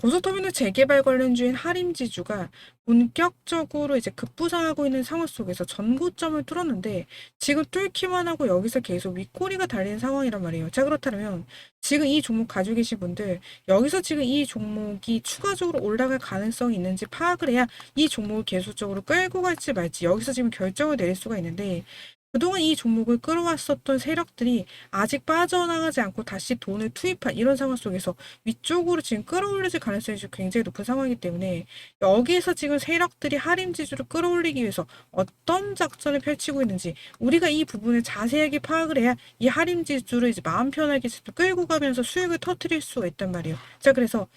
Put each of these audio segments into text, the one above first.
고속터미널 재개발 관련주인 하림지주가 본격적으로 이제 급부상하고 있는 상황 속에서 전고점을 뚫었는데 지금 뚫기만 하고 여기서 계속 윗꼬리가 달리는 상황이란 말이에요. 자, 그렇다면 지금 이 종목 가지고 계신 분들 여기서 지금 이 종목이 추가적으로 올라갈 가능성이 있는지 파악을 해야 이 종목을 계속적으로 끌고 갈지 말지 여기서 지금 결정을 내릴 수가 있는데 그동안 이 종목을 끌어왔었던 세력들이 아직 빠져나가지 않고 다시 돈을 투입한 이런 상황 속에서 위쪽으로 지금 끌어올려질 가능성이 굉장히 높은 상황이기 때문에 여기에서 지금 세력들이 지수를 끌어올리기 위해서 어떤 작전을 펼치고 있는지 우리가 이 부분을 자세하게 파악을 해야 이 지수를 이제 마음 편하게 끌고 가면서 수익을 터트릴 수가 있단 말이에요. 자, 그래서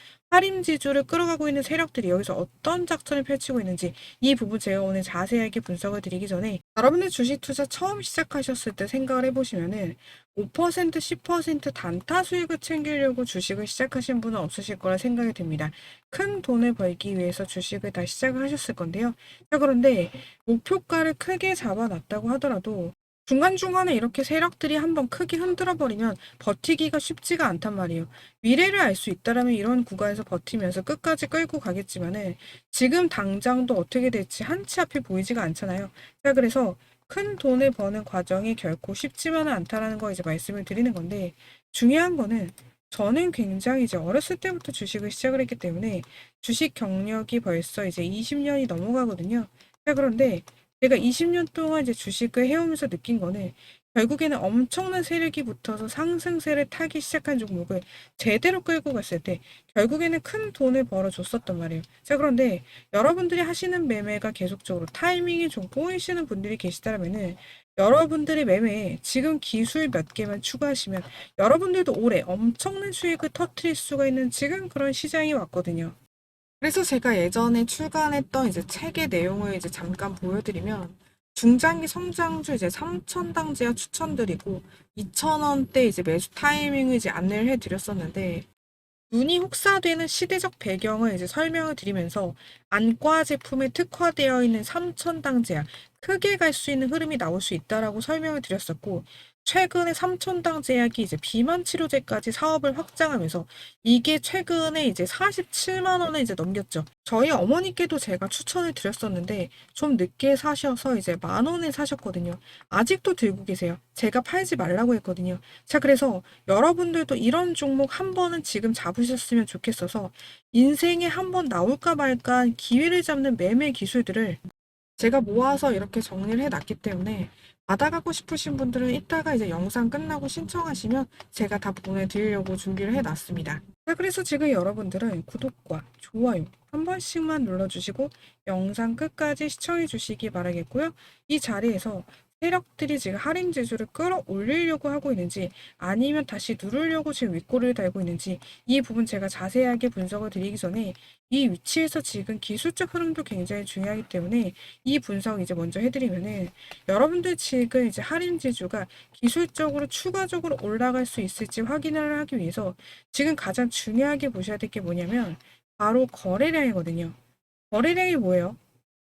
지수를 끌어가고 있는 세력들이 여기서 어떤 작전을 펼치고 있는지 이 부분 제가 오늘 자세하게 분석을 드리기 전에 여러분들 주식 투자 처음 시작하셨을 때 생각을 해보시면은 5% 10% 단타 수익을 챙기려고 주식을 시작하신 분은 없으실 거라 생각이 듭니다. 큰 돈을 벌기 위해서 주식을 다 시작을 하셨을 건데요. 자, 그런데 목표가를 크게 잡아놨다고 하더라도 중간중간에 이렇게 세력들이 한번 크게 흔들어 버리면 버티기가 쉽지가 않단 말이에요. 미래를 알 수 있다라면 이런 구간에서 버티면서 끝까지 끌고 가겠지만은 지금 당장도 어떻게 될지 한치 앞이 보이지가 않잖아요. 자, 그래서 큰 돈을 버는 과정이 결코 쉽지만은 않다라는 거 이제 말씀을 드리는 건데 중요한 거는 저는 굉장히 이제 어렸을 때부터 주식을 시작을 했기 때문에 주식 경력이 벌써 이제 20년이 넘어가거든요. 자, 그런데 제가 20년 동안 이제 주식을 해오면서 느낀 거는 결국에는 엄청난 세력이 붙어서 상승세를 타기 시작한 종목을 제대로 끌고 갔을 때 결국에는 큰 돈을 벌어줬었단 말이에요. 자, 그런데 여러분들이 하시는 매매가 계속적으로 타이밍이 좀 꼬이시는 분들이 계시다면은 여러분들의 매매에 지금 기술 몇 개만 추가하시면 여러분들도 올해 엄청난 수익을 터트릴 수가 있는 지금 그런 시장이 왔거든요. 그래서 제가 예전에 출간했던 이제 책의 내용을 이제 잠깐 보여드리면 중장기 성장주 이제 3천당 제야 추천드리고 2,000원대 이제 매수 타이밍을 이제 안내를 해드렸었는데 눈이 혹사되는 시대적 배경을 이제 설명을 드리면서 안과 제품에 특화되어 있는 3천당 제약 크게 갈 수 있는 흐름이 나올 수 있다라고 설명을 드렸었고 최근에 3천당 제약이 이제 비만 치료제까지 사업을 확장하면서 이게 최근에 이제 47만 원을 이제 넘겼죠. 저희 어머니께도 제가 추천을 드렸었는데 좀 늦게 사셔서 이제 만 원에 사셨거든요. 아직도 들고 계세요. 제가 팔지 말라고 했거든요. 자, 그래서 여러분들도 이런 종목 한 번은 지금 잡으셨으면 좋겠어서 인생에 한 번 나올까 말까 기회를 잡는 매매 기술들을 제가 모아서 이렇게 정리를 해놨기 때문에 받아가고 싶으신 분들은 이따가 이제 영상 끝나고 신청하시면 제가 다 보내드리려고 준비를 해놨습니다. 자, 그래서 지금 여러분들은 구독과 좋아요 한 번씩만 눌러주시고 영상 끝까지 시청해 주시기 바라겠고요. 이 자리에서 세력들이 지금 할인 지수를 끌어올리려고 하고 있는지 아니면 다시 누르려고 지금 윗꼬리를 달고 있는지 이 부분 제가 자세하게 분석을 드리기 전에 이 위치에서 지금 기술적 흐름도 굉장히 중요하기 때문에 이 분석 이제 먼저 해드리면은 여러분들 지금 이제 할인 지수가 기술적으로 추가적으로 올라갈 수 있을지 확인을 하기 위해서 지금 가장 중요하게 보셔야 될 게 뭐냐면 바로 거래량이거든요. 거래량이 뭐예요?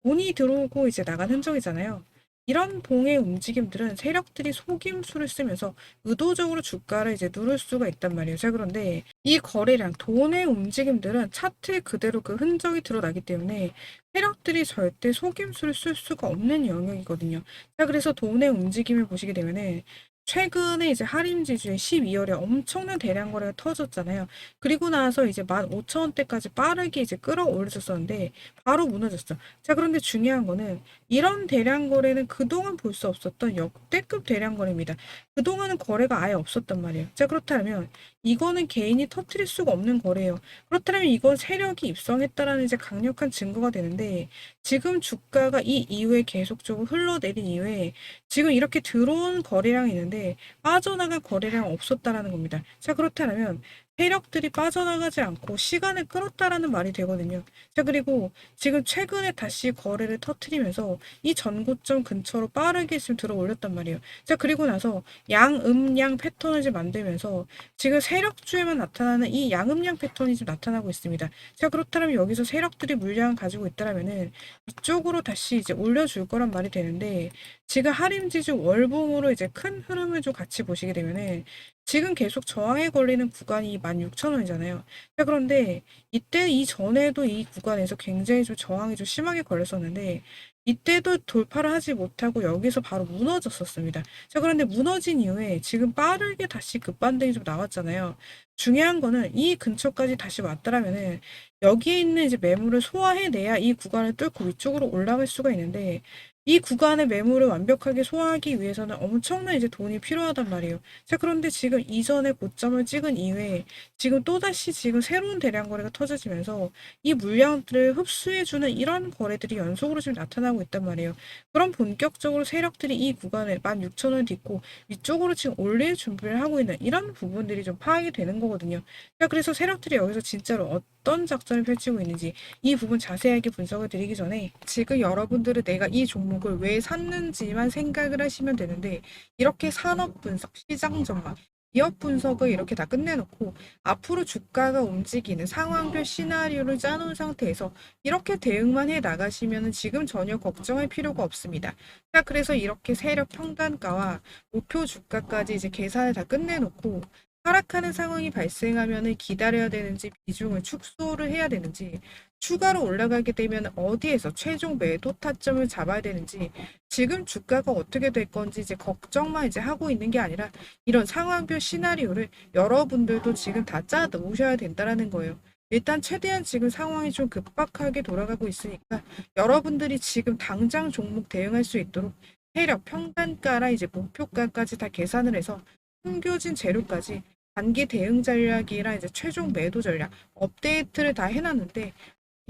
돈이 들어오고 이제 나간 흔적이잖아요. 이런 봉의 움직임들은 세력들이 속임수를 쓰면서 의도적으로 주가를 이제 누를 수가 있단 말이에요. 자, 그런데 이 거래량, 돈의 움직임들은 차트에 그대로 그 흔적이 드러나기 때문에 세력들이 절대 속임수를 쓸 수가 없는 영역이거든요. 자, 그래서 돈의 움직임을 보시게 되면은 최근에 이제 할인 지주에 12월에 엄청난 대량 거래가 터졌잖아요. 그리고 나서 이제 15,000원대까지 빠르게 이제 끌어올렸었는데 바로 무너졌어. 자, 그런데 중요한 거는 이런 대량 거래는 그동안 볼 수 없었던 역대급 대량 거래입니다. 그동안은 거래가 아예 없었단 말이에요. 자, 그렇다면 이거는 개인이 터트릴 수가 없는 거래예요. 그렇다면 이건 세력이 입성했다라는 이제 강력한 증거가 되는데 지금 주가가 이 이후에 계속적으로 흘러내린 이후에 지금 이렇게 들어온 거래량이 있는데 빠져나갈 거래량 없었다라는 겁니다. 자, 그렇다면 세력들이 빠져나가지 않고 시간을 끌었다라는 말이 되거든요. 자, 그리고 지금 최근에 다시 거래를 터트리면서 이 전고점 근처로 빠르게 지금 들어 올렸단 말이에요. 자, 그리고 나서 양 음 양 패턴을 지금 만들면서 지금 세력주에만 나타나는 이 양 음 양 패턴이 지금 나타나고 있습니다. 자, 그렇다면 여기서 세력들이 물량을 가지고 있다라면은 이쪽으로 다시 이제 올려줄 거란 말이 되는데 지금 할인지주 월봉으로 이제 큰 흐름을 좀 같이 보시게 되면은 지금 계속 저항에 걸리는 구간이 16,000원이잖아요. 자, 그런데 이때 이전에도 이 구간에서 굉장히 좀 저항이 좀 심하게 걸렸었는데 이때도 돌파를 하지 못하고 여기서 바로 무너졌었습니다. 자, 그런데 무너진 이후에 지금 빠르게 다시 급반등이 좀 나왔잖아요. 중요한 거는 이 근처까지 다시 왔더라면은 여기에 있는 이제 매물을 소화해내야 이 구간을 뚫고 위쪽으로 올라갈 수가 있는데 이 구간의 매물을 완벽하게 소화하기 위해서는 엄청난 이제 돈이 필요하단 말이에요. 자, 그런데 지금 이전에 고점을 찍은 이후에 지금 또다시 지금 새로운 대량 거래가 터져지면서 이 물량들을 흡수해주는 이런 거래들이 연속으로 지금 나타나고 있단 말이에요. 그럼 본격적으로 세력들이 이 구간을 16,000원 딛고 위쪽으로 지금 올릴 준비를 하고 있는 이런 부분들이 좀 파악이 되는 거거든요. 자, 그래서 세력들이 여기서 진짜로 어떤 작전을 펼치고 있는지 이 부분 자세하게 분석을 드리기 전에 지금 여러분들은 내가 이 종목 을 왜 샀는지만 생각을 하시면 되는데 이렇게 산업 분석, 시장 전망, 기업 분석을 이렇게 다 끝내놓고 앞으로 주가가 움직이는 상황별 시나리오를 짜놓은 상태에서 이렇게 대응만 해 나가시면 지금 전혀 걱정할 필요가 없습니다. 자, 그래서 이렇게 세력 평단가와 목표 주가까지 이제 계산을 다 끝내놓고 하락하는 상황이 발생하면 기다려야 되는지 비중을 축소를 해야 되는지 추가로 올라가게 되면 어디에서 최종 매도 타점을 잡아야 되는지 지금 주가가 어떻게 될 건지 이제 걱정만 이제 하고 있는 게 아니라 이런 상황별 시나리오를 여러분들도 지금 다 짜 놓으셔야 된다라는 거예요. 일단 최대한 지금 상황이 좀 급박하게 돌아가고 있으니까 여러분들이 지금 당장 종목 대응할 수 있도록 세력 평단가랑 이제 목표가까지 다 계산을 해서 숨겨진 재료까지 단기 대응 전략이랑 이제 최종 매도 전략 업데이트를 다 해놨는데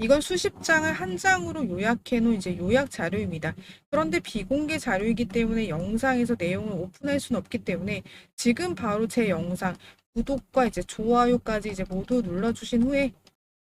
이건 수십 장을 한 장으로 요약해 놓은 이제 요약 자료입니다. 그런데 비공개 자료이기 때문에 영상에서 내용을 오픈할 수는 없기 때문에 지금 바로 제 영상 구독과 이제 좋아요까지 이제 모두 눌러주신 후에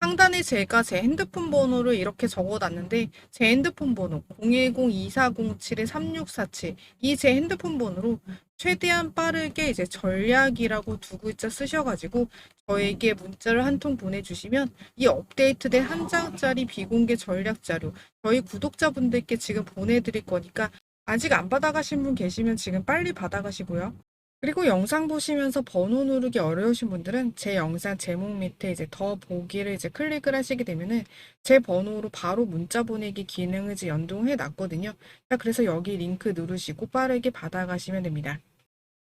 상단에 제가 제 핸드폰 번호를 이렇게 적어놨는데 제 핸드폰 번호 010-2407-3647 이 제 핸드폰 번호로 최대한 빠르게 이제 전략이라고 두 글자 쓰셔가지고 저에게 문자를 한 통 보내주시면 이 업데이트된 한 장짜리 비공개 전략 자료 저희 구독자분들께 지금 보내드릴 거니까 아직 안 받아가신 분 계시면 지금 빨리 받아가시고요. 그리고 영상 보시면서 번호 누르기 어려우신 분들은 제 영상 제목 밑에 이제 더 보기를 이제 클릭을 하시게 되면은 제 번호로 바로 문자 보내기 기능을 이제 연동해 놨거든요. 자, 그래서 여기 링크 누르시고 빠르게 받아가시면 됩니다.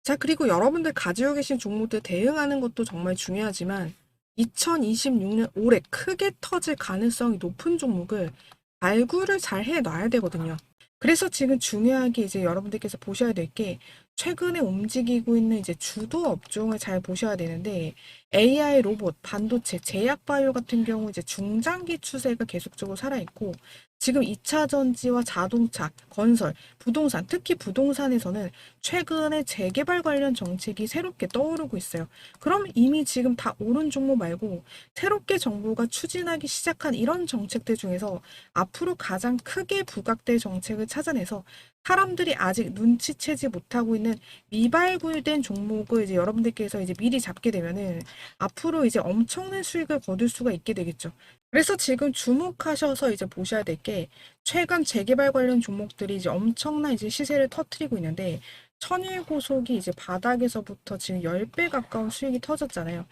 자, 그리고 여러분들 가지고 계신 종목들 대응하는 것도 정말 중요하지만 2026년 올해 크게 터질 가능성이 높은 종목을 발굴을 잘 해놔야 되거든요. 그래서 지금 중요하게 이제 여러분들께서 보셔야 될 게 최근에 움직이고 있는 이제 주도 업종을 잘 보셔야 되는데 AI 로봇, 반도체, 제약 바이오 같은 경우 이제 중장기 추세가 계속적으로 살아 있고 지금 2차 전지와 자동차, 건설, 부동산, 특히 부동산에서는 최근에 재개발 관련 정책이 새롭게 떠오르고 있어요. 그럼 이미 지금 다 오른 종목 말고 새롭게 정부가 추진하기 시작한 이런 정책들 중에서 앞으로 가장 크게 부각될 정책을 찾아내서 사람들이 아직 눈치채지 못하고 있는 미발굴된 종목을 이제 여러분들께서 이제 미리 잡게 되면은 앞으로 이제 엄청난 수익을 거둘 수가 있게 되겠죠. 그래서 지금 주목하셔서 이제 보셔야 될 게 최근 재개발 관련 종목들이 이제 엄청난 이제 시세를 터트리고 있는데 천일고속이 이제 바닥에서부터 지금 10배 가까운 수익이 터졌잖아요.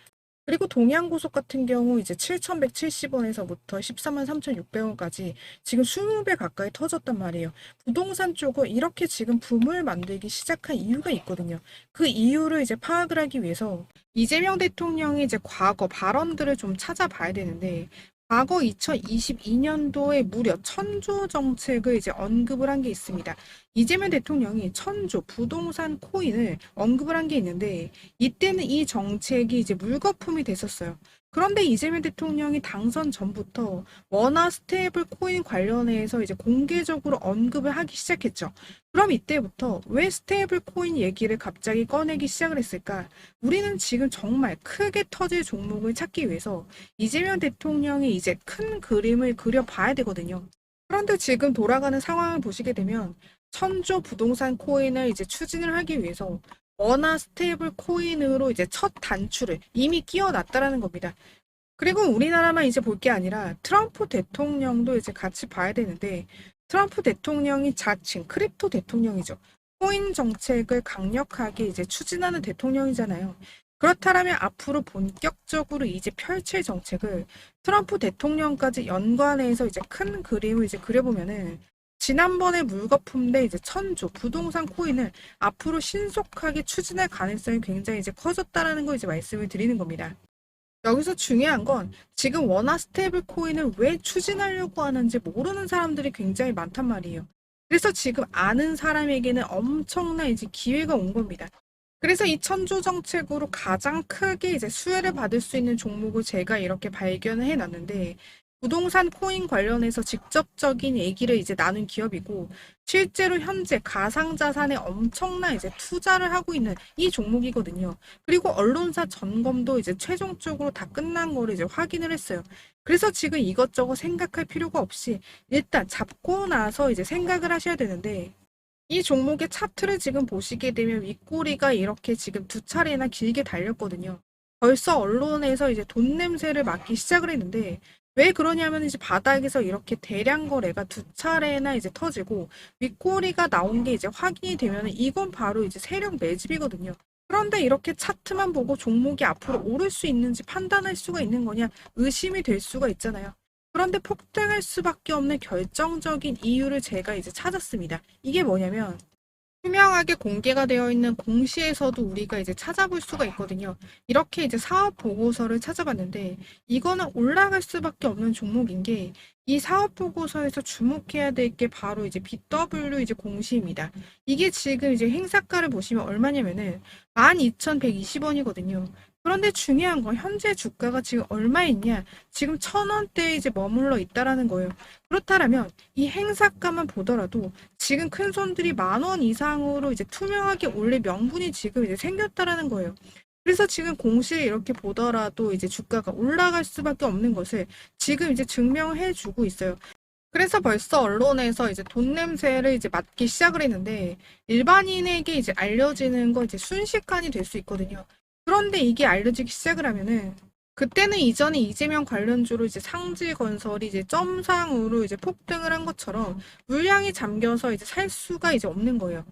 그리고 동양고속 같은 경우 이제 7,170원에서부터 14만 3,600원까지 지금 20배 가까이 터졌단 말이에요. 부동산 쪽은 이렇게 지금 붐을 만들기 시작한 이유가 있거든요. 그 이유를 이제 파악을 하기 위해서 이재명 대통령이 이제 과거 발언들을 좀 찾아봐야 되는데 과거 2022년도에 무려 천조 정책을 이제 언급을 한 게 있습니다. 이재명 대통령이 천조 부동산 코인을 언급을 한 게 있는데 이때는 이 정책이 이제 물거품이 됐었어요. 그런데 이재명 대통령이 당선 전부터 원화 스테이블 코인 관련해서 이제 공개적으로 언급을 하기 시작했죠. 그럼 이때부터 왜 스테이블 코인 얘기를 갑자기 꺼내기 시작을 했을까? 우리는 지금 정말 크게 터질 종목을 찾기 위해서 이재명 대통령이 이제 큰 그림을 그려봐야 되거든요. 그런데 지금 돌아가는 상황을 보시게 되면 천조 부동산 코인을 이제 추진을 하기 위해서 원화 스테이블 코인으로 이제 첫 단추를 이미 끼워놨다라는 겁니다. 그리고 우리나라만 이제 볼 게 아니라 트럼프 대통령도 이제 같이 봐야 되는데 트럼프 대통령이 자칭 크립토 대통령이죠. 코인 정책을 강력하게 이제 추진하는 대통령이잖아요. 그렇다면 앞으로 본격적으로 이제 펼칠 정책을 트럼프 대통령까지 연관해서 이제 큰 그림을 이제 그려보면은 지난번에 물거품 대 이제 천조 부동산 코인을 앞으로 신속하게 추진할 가능성이 굉장히 이제 커졌다라는 거 이제 말씀을 드리는 겁니다. 여기서 중요한 건 지금 원화 스테이블 코인을 왜 추진하려고 하는지 모르는 사람들이 굉장히 많단 말이에요. 그래서 지금 아는 사람에게는 엄청난 이제 기회가 온 겁니다. 그래서 이 천조 정책으로 가장 크게 이제 수혜를 받을 수 있는 종목을 제가 이렇게 발견을 해 놨는데 부동산 코인 관련해서 직접적인 얘기를 이제 나눈 기업이고 실제로 현재 가상자산에 엄청난 이제 투자를 하고 있는 이 종목이거든요. 그리고 언론사 점검도 이제 최종적으로 다 끝난 거를 이제 확인을 했어요. 그래서 지금 이것저것 생각할 필요가 없이 일단 잡고 나서 이제 생각을 하셔야 되는데 이 종목의 차트를 지금 보시게 되면 윗꼬리가 이렇게 지금 두 차례나 길게 달렸거든요. 벌써 언론에서 이제 돈 냄새를 맡기 시작을 했는데 왜 그러냐면 이제 바닥에서 이렇게 대량 거래가 두 차례나 이제 터지고 윗꼬리가 나온 게 이제 확인이 되면 이건 바로 이제 세력 매집이거든요. 그런데 이렇게 차트만 보고 종목이 앞으로 오를 수 있는지 판단할 수가 있는 거냐 의심이 될 수가 있잖아요. 그런데 폭등할 수밖에 없는 결정적인 이유를 제가 이제 찾았습니다. 이게 뭐냐면 투명하게 공개가 되어 있는 공시에서도 우리가 이제 찾아볼 수가 있거든요. 이렇게 이제 사업 보고서를 찾아봤는데 이거는 올라갈 수밖에 없는 종목인 게 이 사업 보고서에서 주목해야 될 게 바로 이제 BW 이제 공시입니다. 이게 지금 이제 행사가를 보시면 얼마냐면은 12,120원이거든요. 그런데 중요한 건 현재 주가가 지금 얼마에 있냐? 지금 천 원대에 이제 머물러 있다라는 거예요. 그렇다면 이 행사가만 보더라도 지금 큰 손들이 만 원 이상으로 이제 투명하게 올릴 명분이 지금 이제 생겼다라는 거예요. 그래서 지금 공시에 이렇게 보더라도 이제 주가가 올라갈 수밖에 없는 것을 지금 이제 증명해 주고 있어요. 그래서 벌써 언론에서 이제 돈 냄새를 이제 맡기 시작을 했는데 일반인에게 이제 알려지는 건 이제 순식간이 될 수 있거든요. 그런데 이게 알려지기 시작을 하면은 그때는 이전에 이재명 관련주로 이제 상지 건설이 이제 점상으로 이제 폭등을 한 것처럼 물량이 잠겨서 이제 살 수가 이제 없는 거예요.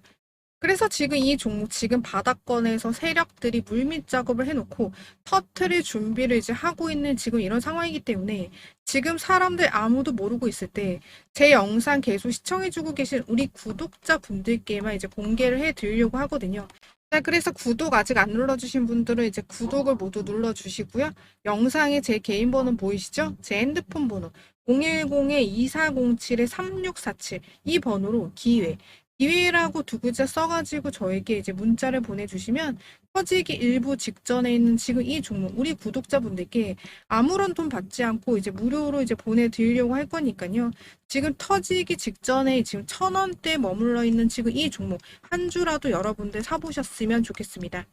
그래서 지금 이 종목 지금 바닥권에서 세력들이 물밑 작업을 해놓고 터트릴 준비를 이제 하고 있는 지금 이런 상황이기 때문에 지금 사람들 아무도 모르고 있을 때 제 영상 계속 시청해주고 계신 우리 구독자 분들께만 이제 공개를 해드리려고 하거든요. 자, 그래서 구독 아직 안 눌러주신 분들은 이제 구독을 모두 눌러주시고요. 영상에 제 개인 번호 보이시죠? 제 핸드폰 번호 010-2407-3647 이 번호로 기회 기회라고 두 글자 써가지고 저에게 이제 문자를 보내주시면 터지기 일부 직전에 있는 지금 이 종목 우리 구독자분들께 아무런 돈 받지 않고 이제 무료로 이제 보내드리려고 할 거니까요. 지금 터지기 직전에 지금 천 원대 머물러 있는 지금 이 종목 한 주라도 여러분들 사보셨으면 좋겠습니다.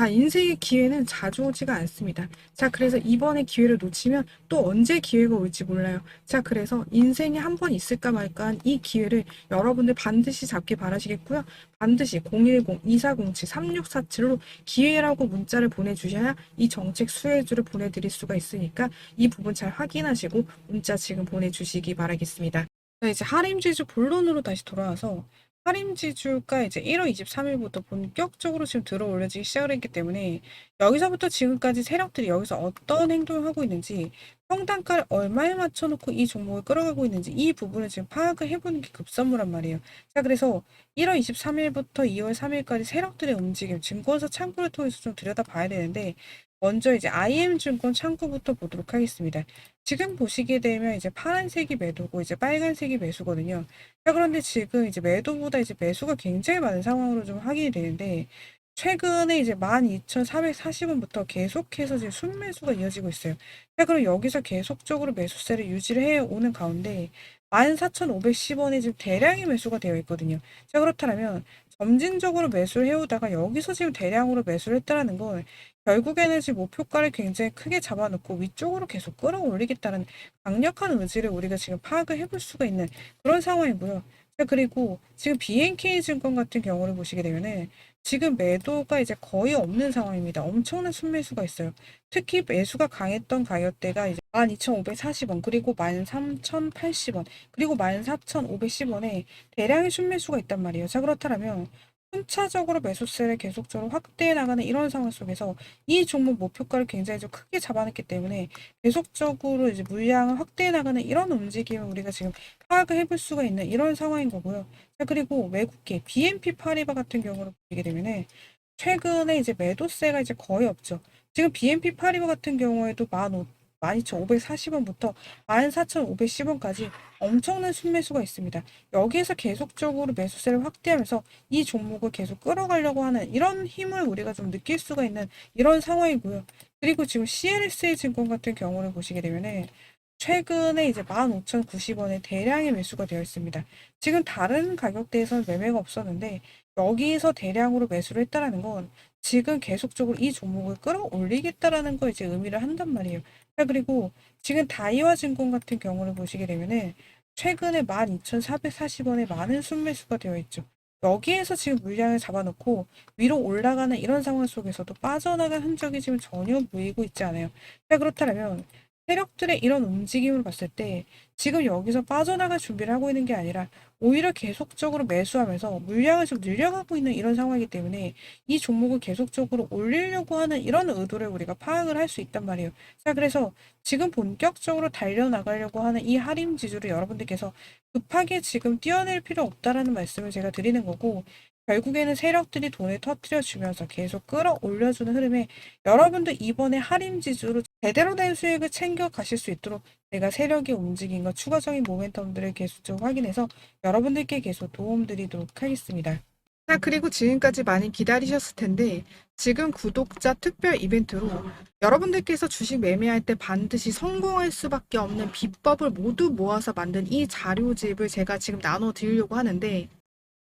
자, 인생의 기회는 자주 오지가 않습니다. 자, 그래서 이번에 기회를 놓치면 또 언제 기회가 올지 몰라요. 자, 그래서 인생에 한 번 있을까 말까 한 이 기회를 여러분들 반드시 잡기 바라시겠고요. 반드시 010-2407-3647로 기회라고 문자를 보내주셔야 이 정책 수혜주를 보내드릴 수가 있으니까 이 부분 잘 확인하시고 문자 지금 보내주시기 바라겠습니다. 자, 이제 하림지주 본론으로 다시 돌아와서 할인지주가 이제 1월 23일부터 본격적으로 지금 들어 올려지기 시작을 했기 때문에 여기서부터 지금까지 세력들이 여기서 어떤 행동을 하고 있는지 평단가를 얼마에 맞춰놓고 이 종목을 끌어가고 있는지 이 부분을 지금 파악을 해보는 게 급선무란 말이에요. 자, 그래서 1월 23일부터 2월 3일까지 세력들의 움직임, 증권사 창구를 통해서 좀 들여다봐야 되는데 먼저 이제 IM증권 창구부터 보도록 하겠습니다. 지금 보시게 되면 이제 파란색이 매도고 이제 빨간색이 매수거든요. 자, 그런데 지금 이제 매도보다 이제 매수가 굉장히 많은 상황으로 좀 확인이 되는데 최근에 이제 12,440원부터 계속해서 지금 순매수가 이어지고 있어요. 자, 그럼 여기서 계속적으로 매수세를 유지를 해 오는 가운데 14,510원에 지금 대량의 매수가 되어 있거든요. 자, 그렇다면 점진적으로 매수를 해오다가 여기서 지금 대량으로 매수를 했다라는 건 결국에는 지금 목표가를 굉장히 크게 잡아놓고 위쪽으로 계속 끌어올리겠다는 강력한 의지를 우리가 지금 파악을 해볼 수가 있는 그런 상황이고요. 자, 그리고 지금 BNK 증권 같은 경우를 보시게 되면은 지금 매도가 이제 거의 없는 상황입니다. 엄청난 순매수가 있어요. 특히 매수가 강했던 가격대가 이제 12,540원, 그리고 13,080원, 그리고 14,510원에 대량의 순매수가 있단 말이에요. 자, 그렇다면 순차적으로 매수세를 계속적으로 확대해 나가는 이런 상황 속에서 이 종목 목표가를 굉장히 좀 크게 잡아놨기 때문에 계속적으로 이제 물량을 확대해 나가는 이런 움직임을 우리가 지금 파악을 해볼 수가 있는 이런 상황인 거고요. 자, 그리고 외국계 BNP 파리바 같은 경우를 보게 되면은 최근에 이제 매도세가 이제 거의 없죠. 지금 BNP 파리바 같은 경우에도 15,000 12,540원부터 14,510원까지 엄청난 순매수가 있습니다. 여기에서 계속적으로 매수세를 확대하면서 이 종목을 계속 끌어가려고 하는 이런 힘을 우리가 좀 느낄 수가 있는 이런 상황이고요. 그리고 지금 CLSA 증권 같은 경우를 보시게 되면은 최근에 이제 15,090원에 대량의 매수가 되어 있습니다. 지금 다른 가격대에서는 매매가 없었는데 여기에서 대량으로 매수를 했다라는 건 지금 계속적으로 이 종목을 끌어올리겠다라는 걸 이제 의미를 한단 말이에요. 자, 그리고 지금 다이와 증권 같은 경우를 보시게 되면은 최근에 12,440원에 많은 순매수가 되어 있죠. 여기에서 지금 물량을 잡아놓고 위로 올라가는 이런 상황 속에서도 빠져나간 흔적이 지금 전혀 보이고 있지 않아요. 자, 그렇다면 세력들의 이런 움직임을 봤을 때 지금 여기서 빠져나갈 준비를 하고 있는 게 아니라 오히려 계속적으로 매수하면서 물량을 좀 늘려가고 있는 이런 상황이기 때문에 이 종목을 계속적으로 올리려고 하는 이런 의도를 우리가 파악을 할 수 있단 말이에요. 자, 그래서 지금 본격적으로 달려나가려고 하는 이 할인 지수를 여러분들께서 급하게 지금 뛰어낼 필요 없다라는 말씀을 제가 드리는 거고 결국에는 세력들이 돈을 터트려 주면서 계속 끌어올려주는 흐름에 여러분도 이번에 할인 지수로 제대로 된 수익을 챙겨 가실 수 있도록 내가 세력의 움직임과 추가적인 모멘텀들을 계속적으로 확인해서 여러분들께 계속 도움드리도록 하겠습니다. 자, 그리고 지금까지 많이 기다리셨을 텐데 지금 구독자 특별 이벤트로 여러분들께서 주식 매매할 때 반드시 성공할 수밖에 없는 비법을 모두 모아서 만든 이 자료집을 제가 지금 나눠 드리려고 하는데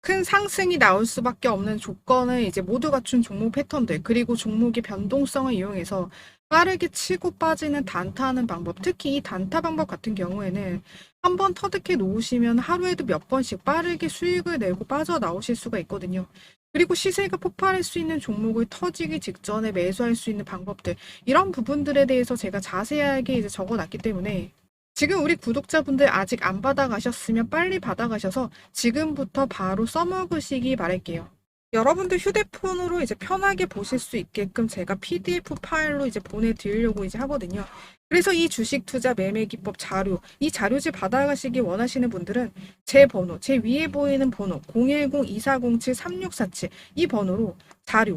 큰 상승이 나올 수밖에 없는 조건을 이제 모두 갖춘 종목 패턴들 그리고 종목의 변동성을 이용해서 빠르게 치고 빠지는 단타하는 방법 특히 이 단타 방법 같은 경우에는 한 번 터득해 놓으시면 하루에도 몇 번씩 빠르게 수익을 내고 빠져나오실 수가 있거든요. 그리고 시세가 폭발할 수 있는 종목을 터지기 직전에 매수할 수 있는 방법들 이런 부분들에 대해서 제가 자세하게 이제 적어놨기 때문에 지금 우리 구독자분들 아직 안 받아가셨으면 빨리 받아가셔서 지금부터 바로 써먹으시기 바랄게요. 여러분들 휴대폰으로 이제 편하게 보실 수 있게끔 제가 PDF 파일로 이제 보내드리려고 이제 하거든요. 그래서 이 주식 투자 매매 기법 자료, 이 자료집 받아가시기 원하시는 분들은 제 번호, 제 위에 보이는 번호 010-2407-3647 이 번호로 자료,